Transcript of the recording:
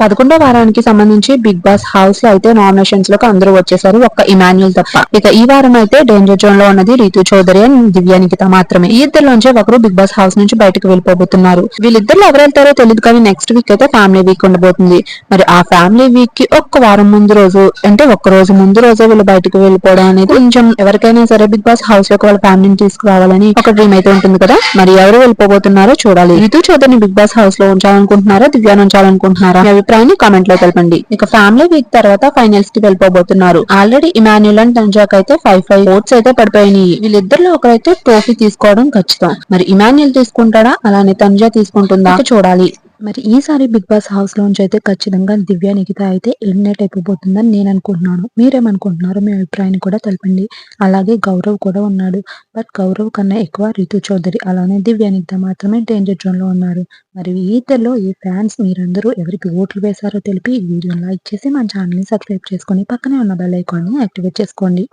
పదకొండో వారానికి సంబంధించి బిగ్ బాస్ హౌస్లో అయితే నామినేషన్స్లోకి అందరూ వచ్చేసారు ఒక్క ఇమాన్యుల్ తప్ప. ఇక ఈ వారం అయితే డేంజర్ జోన్లో ఉన్నది రీతు చౌదరి అండ్ దివ్య నిఖిత మాత్రమే. ఈ ఇద్దరిలోంచి ఒకరు బిగ్ బాస్ హౌస్ నుంచి బయటకు వెళ్ళిపోబోతున్నారు. వీళ్ళిద్దరు ఎవరు వెళ్తారో తెలియదు కానీ నెక్స్ట్ వీక్ అయితే ఫ్యామిలీ వీక్ ఉండబోతుంది. మరి ఆ ఫ్యామిలీ వీక్కి ఒక్క వారం ముందు రోజు అంటే ఒక్క రోజు ముందు రోజే వీళ్ళు బయటకు వెళ్ళిపోవడం అనేది కొంచెం ఎవరికైనా సరే బిగ్ బాస్ హౌస్లోకి వాళ్ళ ఫ్యామిలీని తీసుకురావాలని ఒక డ్రీమ్ అయితే ఉంటుంది కదా. మరి ఎవరు వెళ్ళిపోబోతున్నారో చూడాలి. రీతు చౌదరిని బిగ్ బాస్ హౌస్లో ఉంచాలనుకుంటున్నారా దివ్యాన్ని ఉంచాలనుకుంటున్నారా? అభిప్రాయాన్ని కామెంట్లో తెలపండి. ఇక ఫ్యామిలీ వీక్ తర్వాత ఫైనల్స్కి వెళ్ళిపోబోతున్నారు. ఆల్రెడీ ఇమాన్యుల్ అండ్ తంజాక్ అయితే ఫైవ్ ఫైవ్ ఓట్స్ అయితే పడిపోయినాయి. వీళ్ళిద్దరిలో ఒకరైతే ట్రోఫీ తీసుకోవడం ఖచ్చితం. మరి ఇమాన్యుల్ తీసుకుంటాడా? అలానే తంజా తీసుకుంటుందా? చూడాలి. మరి ఈసారి బిగ్ బాస్ హౌస్ లోంచి అయితే ఖచ్చితంగా దివ్య నిఖిత అయితే ఎలిమినేట్ అయిపోతుందని నేను అనుకుంటున్నాను. మీరేమనుకుంటున్నారో? మీ అభిప్రాయాన్ని కూడా తెలపండి. అలాగే గౌరవ్ కూడా ఉన్నాడు. బట్ గౌరవ్ కన్నా ఎక్కువ రితు చౌదరి అలానే దివ్య నిఖిత మాత్రమే డేంజర్ జోన్లో ఉన్నారు. మరి ఈ ఇద్దరిలో ఈ ఫ్యాన్స్ మీరందరూ ఎవరికి ఓట్లు వేశారో తెలిపి ఈ వీడియోని లైక్ చేసి మన ఛానల్ని సబ్స్క్రైబ్ చేసుకొని పక్కనే ఉన్న బెల్ ఐకాన్ని యాక్టివేట్ చేసుకోండి.